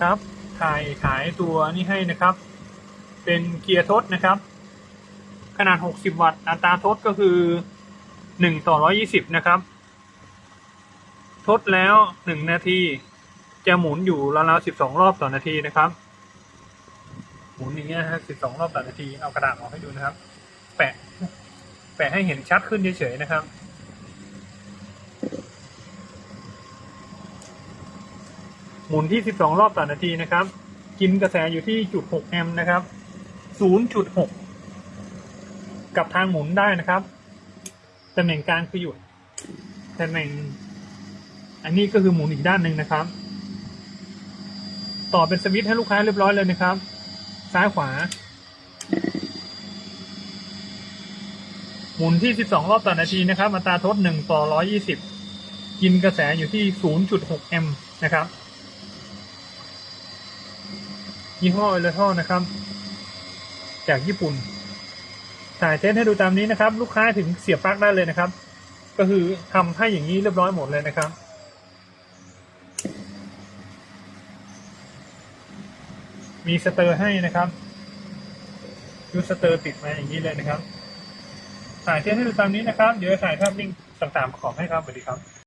ครับ ถ่ายขายตัวนี้ให้นะครับ เป็นเกียร์ทดนะครับ ขนาด 60 วัตต์ อัตราทดก็คือ 1 ต่อ 120 นะครับ ทดแล้ว 1 นาที จะหมุนอยู่ราวๆ12 รอบต่อนาทีนะครับ หมุนอย่างเงี้ยฮะ12 รอบต่อนาที เอากระดาษออกให้ดูนะครับ แปะ แปะให้เห็นชัดขึ้นเฉยๆนะครับ หมุนที่ 12 รอบต่อนาทีนะครับ กินกระแสอยู่ที่จุด6แอมป์นะครับ 0.6 กับทางหมุนได้นะครับตำแหน่งกลางคือหยุดตำแหน่ง อันนี้ก็คือหมุนอีกด้านหนึ่งนะครับ ต่อเป็นสวิตช์ให้ลูกค้าเรียบร้อยเลยนะครับ ซ้ายขวา หมุนที่ 12 รอบต่อนาทีนะครับอัตราทด 1 ต่อ 120 กินกระแสอยู่ที่ 0.6 แอมป์นะครับ ยี่ห้อเอเลทอนะครับ จากญี่ปุ่น ถ่ายเทสให้ดูตามนี้นะครับ ลูกค้าถึงเสียบปลั๊กได้เลยนะครับ ก็คือทำให้อย่างนี้เรียบร้อยหมดเลยนะครับมีสเตอร์ให้นะครับยูสเตอร์ติดมาอย่างนี้เลยนะครับถ่ายเทสให้ดูตามนี้นะครับ เดี๋ยวถ่ายภาพลิงต่างๆประกอบให้ครับสวัสดีครับ